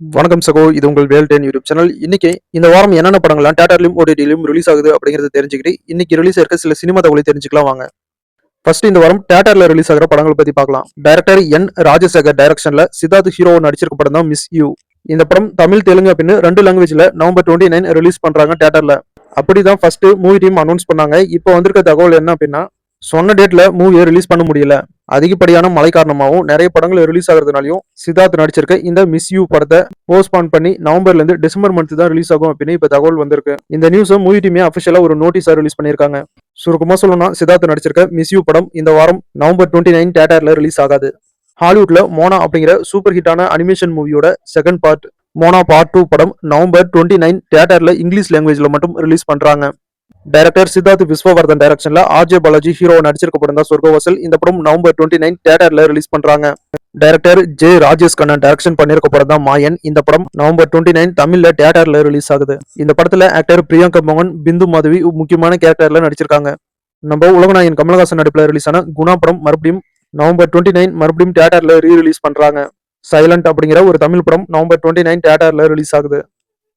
வணக்கம் சகோ இது உங்கள் வேல் டென் யூடியூப் சேனல். இன்னைக்கு இந்த வாரம் என்னென்ன படங்கள்லாம் டேட்டர்லையும் ஓடிடிலையும் ரிலீஸ் ஆகுது அப்படிங்கிறத தெரிஞ்சுக்கிட்டு இன்னைக்கு ரிலீஸ் இருக்க சில சினிமா தகவலை தெரிஞ்சுக்கலாம் வாங்க. ஃபர்ஸ்ட் இந்த வாரம் டேட்டர்ல ரிலீஸ் ஆகிற படங்களை பத்தி பார்க்கலாம். டைரக்டர் என் ராஜசேகர் டைரக்ஷன்ல சித்தார்த் ஹீரோ நடிச்சிருக்க படம் தான் மிஸ் யூ இந்த படம் தமிழ் தெலுங்கு அப்படின்னு ரெண்டு லாங்குவேஜ்ல நவம்பர் டுவெண்ட்டி நைன் ரிலீஸ் பண்றாங்க தேட்டர்ல அப்படிதான் ஃபர்ஸ்ட் மூவி டீம் அனௌன்ஸ் பண்ணாங்க. இப்போ வந்திருக்க தகவல் என்ன அப்படின்னா சொன்ன டேட்ல மூவியை ரிலீஸ் பண்ண முடியல. அதிகப்படியான மழை காரணமாகவும் நிறைய படங்கள் ரிலீஸ் ஆகுறதுனாலையும் சித்தார்த் நடிச்சிருக்க. இந்த மிஸ் யூ படத்தை போஸ்ட்பான் பண்ணி நவம்பர்ல இருந்து டிசம்பர் மந்த் தான் ரிலீஸ் ஆகும் அப்படின்னு இப்ப தகவல் வந்திருக்கு. இந்த நியூஸை மூவி டீமே அபிஷியலா ஒரு நோட்டீஸா ரிலீஸ் பண்ணியிருக்காங்க. சுருக்கமா சொல்லணும்னா சித்தார்த் நடிச்சிருக்க மிஸ் யூ படம் இந்த வாரம் நவம்பர் டுவெண்ட்டி நைன் தேட்டர்ல ரிலீஸ் ஆகாது. ஹாலிவுட்ல மோனா அப்படிங்கிற சூப்பர் ஹிட்டான அனிமேஷன் மூவியோட second part Moana part two படம் நவம்பர் டுவெண்ட்டி நைன் தேட்டர்ல இங்கிலீஷ் லாங்குவேஜ்ல மட்டும் ரிலீஸ் பண்றாங்க. டைரக்டர் சித்தார்த் விஸ்வவர்தன் டைரக்ஷன்ல ஆர்ஜே பாலாஜி ஹீரோ நடிச்சிருக்க படம் தான் சொர்க்கவாசல் இந்த படம் நவம்பர் டுவெண்ட்டி நைன் தேட்டர்ல ரிலீஸ் பண்றாங்க. Director J Rajesh Kannan direction பண்ணிருக்க படம் தான் மாயன் இந்த படம் நவம்பர் டுவெண்ட்டி நைன் தமிழ்ல தியேட்டர்ல ரிலீஸ் ஆகுது. இந்த படத்துல ஆக்டர் பிரியங்கா மோகன் பிந்து மாதவி முக்கியமான கேரக்டர்ல நடிச்சிருக்காங்க. நம்ம உலகநாயகன் கமலஹாசன் நடிப்புல ரிலீஸ் ஆன குணா படம் மறுபடியும் நவம்பர் டுவெண்ட்டி நைன் மறுபடியும் தியேட்டர்ல ரீ ரிலீஸ் பண்றாங்க. சைலண்ட் அப்படிங்கிற ஒரு தமிழ் படம் நவம்பர் டுவெண்ட்டி நைன் தியேட்டர்ல ரிலீஸ் ஆகுது.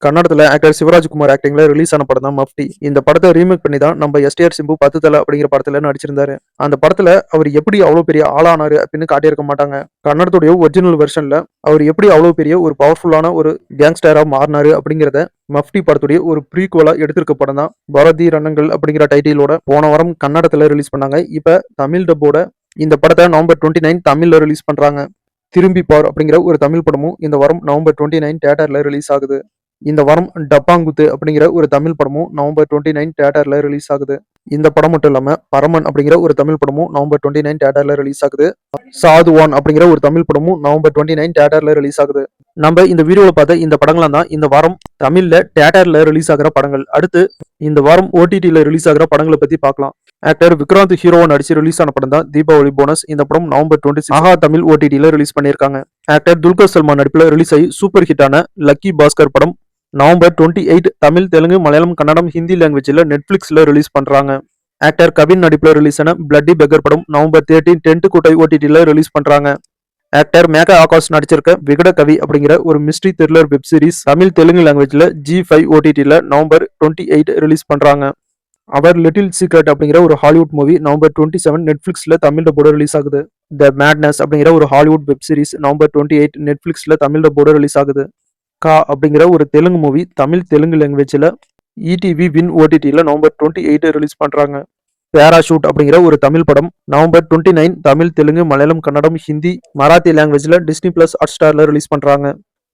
கன்னடத்துல ஆக்டர் சிவராஜ்குமார் ஆக்டிங்ல ரிலீஸ் ஆன படம் தான் மஃப்டி. இந்த படத்தை ரீமேக் பண்ணி தான் நம்ம எஸ்டிஆர் சிம்பு பத்து தலை அப்படிங்கிற படத்துல நடிச்சிருந்தாரு. அந்த படத்துல அவர் எப்படி அவ்வளவு பெரிய ஆளானாரு அப்படின்னு காட்டியிருக்க மாட்டாங்க. கன்னடத்துடைய ஒரிஜினல் வெர்ஷன்ல அவர் எப்படி அவ்வளவு பெரிய ஒரு பவர்ஃபுல்லான ஒரு கேங்ஸ்டரா மாறினாரு அப்படிங்கிறத மஃப்டி படத்துடைய ஒரு ப்ரீக்குவலா எடுத்திருக்க படம் தான் பாரதி ரணங்கள் அப்படிங்கிற டைட்டிலோட போன வாரம் கன்னடத்துல ரிலீஸ் பண்ணாங்க. இப்ப தமிழ் டப்போட இந்த படத்தை நவம்பர் டுவெண்ட்டி நைன் தமிழ்ல ரிலீஸ் பண்றாங்க. திரும்பி பார் அப்படிங்கிற ஒரு தமிழ் படமும் இந்த வாரம் நவம்பர் டுவெண்ட்டி நைன் தேட்டரில் ரிலீஸ் ஆகுது. இந்த வாரம் டப்பாங்குத்து அப்படிங்கிற ஒரு தமிழ் படமும் நவம்பர் டுவெண்ட்டி நைன் தேட்டரில் ரிலீஸ் ஆகுது. இந்த படம் மட்டும் இல்லாமல் பரமன் அப்படிங்கிற ஒரு தமிழ் படமும் நவம்பர் டுவெண்ட்டி நைன் தேட்டரில் ரிலீஸ் ஆகுது. சாதுவான் அப்படிங்கிற ஒரு தமிழ் படமும் நவம்பர் டுவெண்ட்டி நைன் தேட்டரில் ரிலீஸ் ஆகுது. நம்ம இந்த வீடியோவில் பார்த்த இந்த படங்களாம் தான் இந்த வாரம் தமிழில் தேட்டரில் ரிலீஸ் ஆகிற படங்கள். அடுத்து இந்த வாரம் ஓடிடியில் ரிலீஸ் ஆகிற படங்களை பற்றி பார்க்கலாம். ஆக்டர் விக்ராந்த் ஹீரோவா நடிச்சு ரிலீஸ் ஆன படம் தான் தீபாவளி போனஸ் இந்த படம் நவம்பர் டுவெண்ட்டி ஆஹா தமிழ் ஓடிடியில் ரிலீஸ் பண்ணியிருக்காங்க. ஆக்டர் துல்கர் சல்மான் நடிப்பில் ரிலீஸ் ஆகி சூப்பர் ஹிட்டான லக்கி பாஸ்கர் படம் November twenty eight Tamil Telugu Malayalam Kannada Hindi லாங்குவேஜில் நெட்ஃப்ளிக்ஸில் ரிலீஸ் பண்ணுறாங்க ஆக்டர் கவின் நடிப்பில் ரிலீஸ் ஆன பிளட்டி பெக்கர் படம் நவம்பர் தேர்ட்டீன் டென்ட் கூட்டை ஓடிடியில் ரிலீஸ் பண்ணுறாங்க ஆக்டர் மேகா ஆகாஷ் நடிச்சிருக்க விகட கவி அப்படிங்கிற ஒரு mystery thriller web series Tamil Telugu லாங்குவேஜில் ஜி ஃபைவ் ஓடிடியில் நவம்பர் டுவெண்ட்டி எயிட் ரிலீஸ் பண்ணுறாங்க அவர் லிட்டில் சீக்ரெட் அப்படிங்கிற ஒரு Hollywood movie November twenty seven நெட்ஃப்ளிக்ஸில் தமிழில் போட ரிலீஸ் ஆகுது. த மேட்னஸ் அப்படிங்கிற ஒரு Hollywood web series November twenty eight நெட்ஃப்ளிக்ஸில் தமிழில் போட ரிலீஸ் ஆகுது. கா அப்படிங்கிற ஒரு தெலுங்கு மூவி தமிழ் தெலுங்கு லாங்குவேஜில் இடிவி வின் ஓடிடியில் நவம்பர் டுவெண்ட்டி எயிட் ரிலீஸ் பண்ணுறாங்க பேராஷூட் அப்படிங்கிற ஒரு தமிழ் படம். November twenty nine Tamil Telugu Malayalam Kannada Hindi Marathi லாங்குவேஜில் டிஸ்னி பிளஸ் ஹாட் ஸ்டாரில் ரிலீஸ் பண்ணுறாங்க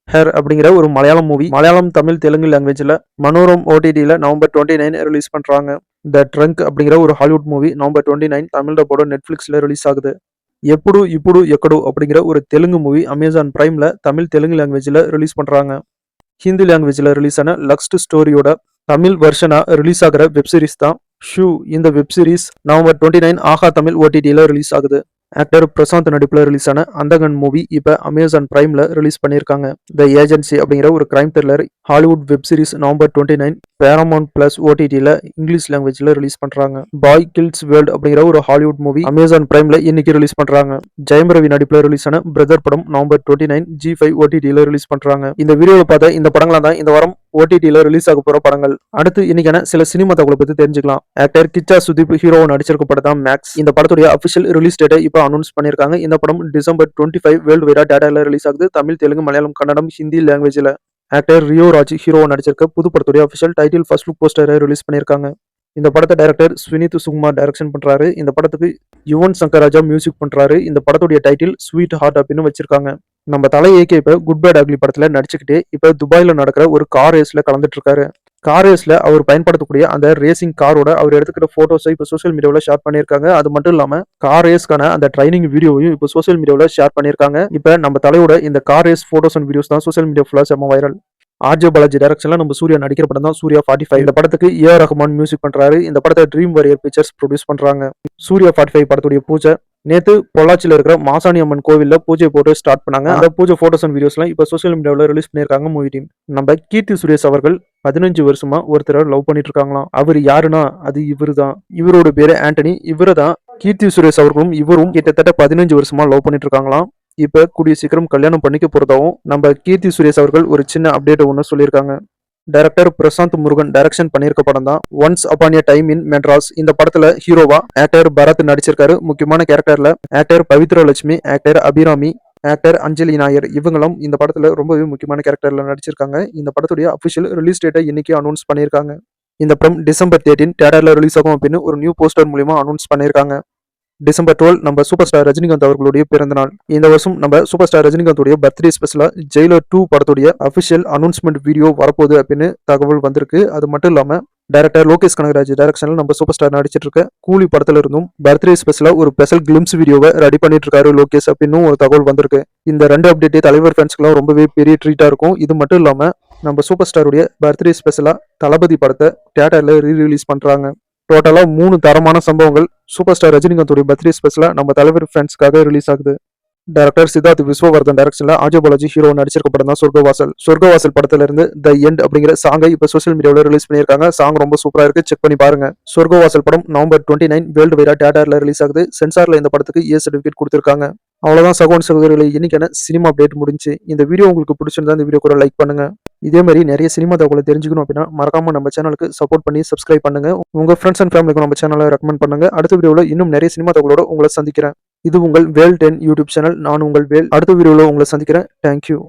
ஹேர் அப்படிங்கிற ஒரு மலையாளம் மூவி மலையாளம் தமிழ் தெலுங்கு லாங்குவேஜில் மனோரம் ஓடிடியில் நவம்பர் டுவெண்ட்டி நைன் ரிலீஸ் பண்ணுறாங்க த ட்ரங்க் அப்படிங்கிற ஒரு Hollywood movie November twenty nine Tamil போட நெட்ஃப்ளிக்ஸில் ரிலீஸ் ஆகுது. எப்புடு இப்புடு எக்கடு அப்படிங்கிற ஒரு தெலுங்கு மூவி அமேசான் பிரைம்ல தமிழ் தெலுங்கு லாங்குவேஜில் ரிலீஸ் பண்றாங்க. ஹிந்தி லாங்குவேஜில் ரிலீஸ் ஆன லக்ஸ்ட் ஸ்டோரியோட தமிழ் வெர்ஷனா ரிலீஸ் ஆகிற வெப் சீரிஸ் தான் ஷூ இந்த web series November twenty nine Aha Tamil ஓடிடியில் ரிலீஸ் ஆகுது. ஆக்டர் பிரசாந்த் நடிப்பில் ரிலீஸ் ஆன அந்தகன் மூவி இப்போ அமேசான் ப்ரைமில் ரிலீஸ் பண்ணியிருக்காங்க. த ஏஜென்சி அப்படிங்கிற ஒரு crime thriller Hollywood web series November twenty nine Paramount plus ஓடிடியில் இங்கிலீஷ் லாங்குவேஜில் ரிலீஸ் பண்றாங்க. பாய் கில்ஸ் வேர்ல்டு அப்படிங்கிற ஒரு ஹாலிவுட் மூவி அமேசான் ப்ரைமில் இன்னைக்கு ரிலீஸ் பண்ணுறாங்க ஜெயம் ரவி நடிப்பில் ரிலீஸ் ஆன பிரதர் படம் November twenty nine Zee five ஓடிடியில் ரிலீஸ் பண்ணுறாங்க இந்த வீடியோவில் பார்த்தா இந்த படங்களா தான் இந்த வாரம் ஓடிடியில் ரிலீஸ் ஆக போகிற படங்கள். அடுத்து இன்னைக்கான சில சினிமா தகவலை பற்றி தெரிஞ்சுக்கலாம். ஆக்டர் கிச்சா சுதீப் ஹீரோ நடிச்சிருக்க படம் தான் மேக்ஸ் இந்த படத்துடைய அஃபிஷியல் ரிலீஸ் டேட்டை இப்போ அனௌன்ஸ் பண்ணியிருக்காங்க. இந்த படம் டிசம்பர் டுவெண்ட்டி ஃபைவ் வேர்ல்டு வைடா டேட்டால ரிலீஸ் ஆகுது. தமிழ் தெலுங்கு மலையாளம் கன்னடம் ஹிந்தி லாங்குவேஜில் ஆக்டர் ரியோ ராஜ் ஹீரோ நடிச்சிருக்க புது படத்துடைய அஃபிஷியல் டைட்டில் ஃபர்ஸ்ட் லுக் போஸ்டரை ரிலீஸ் பண்ணியிருக்காங்க. இந்த படத்தை டைரக்டர் ஸ்வினித் சுகுமார் டைரக்ஷன் பண்ணுறாரு இந்த படத்துக்கு யுவன் சங்கர் ராஜா மியூசிக் பண்றாரு. இந்த படத்துடைய டைட்டில் ஸ்வீட் ஹார்ட் அப்படின்னு வச்சிருக்காங்க. நம்ம தலை ஏகே இப்ப குட் பேட் அக்லி படத்துல நடிச்சுக்கிட்டு இப்ப துபாயில நடக்கிற ஒரு கார் ரேஸ்ல கலந்துட்டு இருக்காரு கார் ரேஸ்ல அவர் பயன்படுத்தக்கூடிய அந்த ரேசிங் காரோட அவர் எடுத்துக்கிட்ட போட்டோஸை இப்போ சோஷியல் மீடியாவில் ஷேர் பண்ணியிருக்காங்க. அது மட்டும் இல்லாம கார் ரேஸ்க்கான அந்த ட்ரைனிங் வீடியோவையும் இப்போ சோஷியல் மீடியாவில் ஷேர் பண்ணியிருக்காங்க. இப்போ நம்ம தலையோட இந்த car race photos and videos தான் சோஷியல் மீடியா ஃபுல்லாக செம்ம வைரல் ஆர்ஜே பாலாஜி டைரக்ஷன்ல நம்ம சூர்யா நடிக்கிற படம் தான் சூர்யா ஃபார்ட்டி ஃபைவ் இந்த படத்துக்கு ஏ ரஹ்மான் மியூசிக் பண்றாரு. இந்த படத்தை ட்ரீம் வாரியர் பிக்சர்ஸ் ப்ரொடியூஸ் பண்றாங்க. சூர்யா ஃபார்ட்டி ஃபைவ் படத்துடைய பூஜை நேத்து பொள்ளாச்சியில் இருக்கிற மாசாணி அம்மன் கோவில்ல பூஜை போட்டு ஸ்டார்ட் பண்ணாங்க. அந்த பூஜை போட்டோஸ் அண்ட் வீடியோஸ்லாம் இப்போ சோஷியல் மீடியாவில் ரிலீஸ் பண்ணியிருக்காங்க மூவி டீம் நம்ம கீர்த்தி சுரேஷ் அவர்கள் பதினஞ்சு வருஷமா ஒருத்தரை லவ் பண்ணிட்டு இருக்காங்களாம். அவர் யாருன்னா? அது இவரு தான் இவரோட பேரு ஆண்டனி. இவரை தான் கீர்த்தி சுரேஷ் அவர்களும் இவரும் கிட்டத்தட்ட பதினஞ்சு வருஷமா லவ் பண்ணிட்டு இருக்காங்களாம். இப்ப கூடிய சீக்கிரம் கல்யாணம் பண்ணிக்க போறதாவும் நம்ம கீர்த்தி சுரேஷ் அவர்கள் ஒரு சின்ன அப்டேட் ஒன்று சொல்லியிருக்காங்க. டைரக்டர் பிரசாந்த் முருகன் டைரக்ஷன் பண்ணியிருக்க படம் தான். Once upon a time in Madras இந்த படத்துல ஹீரோவா ஆக்டர் பரத் நடிச்சிருக்காரு. முக்கியமான கேரக்டர்ல actor Pavithra Lakshmi actor Abhirami actor Anjali Nair இவங்களும் இந்த படத்துல ரொம்பவே முக்கியமான கேரக்டர்ல நடிச்சிருக்காங்க. இந்த படத்துடைய அபிஷியல் ரிலீஸ் டேட்டை இன்னைக்கு அனௌன்ஸ் பண்ணியிருக்காங்க. இந்த படம் டிசம்பர் தேர்ட்டின் தேட்டர்ல ரிலீஸ் ஆகும் அப்படின்னு ஒரு நியூ போஸ்டர் மூலியமா அனௌன்ஸ் பண்ணியிருக்காங்க. டிசம்பர் டுவெல் நம்ம சூப்பர் ஸ்டார் ரஜினிகாந்த் அவர்களுடைய பிறந்த நாள். இந்த வருஷம் நம்ம சூப்பர் ஸ்டார் ரஜினிகாந்தோடைய பர்த்டே ஸ்பெஷலாக ஜெயிலர் டூ படத்துடைய அஃபிஷியல் அனௌன்ஸ்மெண்ட் வீடியோ வரப்போகுது அப்படின்னு தகவல் வந்திருக்கு. அது மட்டும் இல்லாமல் டேரக்டர் லோகேஷ் கனகராஜ் டேரக்ஷனில் நம்ம சூப்பர் ஸ்டார் நடிச்சிட்டு இருக்க கூலி படத்துல இருந்தும் பர்த்டே ஸ்பெஷலாக ஒரு ஸ்பெஷல் கிளிம்ஸ் வீடியோவை ரெடி பண்ணிட்டு இருக்காரு லோகேஷ் அப்படின்னு ஒரு தகவல் வந்திருக்கு. இந்த ரெண்டு அப்டேட்டே தலைவர் ஃபேன்ஸ்க்குலாம் ரொம்பவே பெரிய ட்ரீட்டாக இருக்கும். இது மட்டும் இல்லாமல் நம்ம சூப்பர் ஸ்டாருடைய பர்த்டே ஸ்பெஷலாக தளபதி படத்தை தேட்டரில் ரீ ரிலீஸ் பண்ணுறாங்க டோட்டலாக மூணு தரமான சம்பவங்கள். சூப்பர் ஸ்டார் ரஜினிகாந்தோடைய பர்த்டே ஸ்பெஷலில் நம்ம தலைவர் ஃப்ரெண்ட்ஸ்க்காக ரிலீஸ் ஆகுது. டேரக்டர் சித்தார்த் விஸ்வவர்தன் டைரக்ஷன்ல ஆஜோ பாலாஜி ஹீரோ நடிச்சிருக்க படம் தான் சொர்க்கவாசல் சொர்க்கவாசல் படத்துல இருந்து த எண்ட் அப்படிங்கிற சாங்கை இப்போ சோஷியல் மீடியாவில் ரிலீஸ் பண்ணியிருக்காங்க. சாங் ரொம்ப சூப்பரா இருக்கு. செக் பண்ணி பாருங்க. சொர்க்கவாசல் படம் நவம்பர் டுவெண்ட்டி நைன் வேர்ல்டு வைரா தியேட்டர்ல ரிலீஸ் ஆகுது. சென்சார்ல இந்த படத்துக்கு ஏ சர்டிஃபிகேட் கொடுத்துருக்காங்க. அவ்வளோதான் சகோன் சகோதரிகளை இன்னைக்கான சினிமா அப்டேட் முடிஞ்சு. இந்த வீடியோ உங்களுக்கு பிடிச்சிருந்தா இந்த வீடியோ கூட லைக் பண்ணுங்க. இதே மாதிரி நிறைய சினிமா தகவலை தெரிஞ்சுக்கணும் அப்படின்னா மறக்காம நம்ம சேனலுக்கு சப்போர்ட் பண்ணி சப்ஸ்கிரைப் பண்ணுங்க. உங்க ஃப்ரெண்ட்ஸ் அண்ட் ஃபேமிலிக்கு நம்ம சேனலை ரெக்கமெண்ட் பண்ணுங்க. அடுத்த வீடியோவில் இன்னும் நிறைய சினிமா தகவலோட உங்களை சந்திக்கிறேன். இது உங்கள் வேல் டென் யூடியூப் சேனல் நான் உங்கள் வேல். அடுத்த வீடியோவில் உங்களை சந்திக்கிறேன். தேங்க்யூ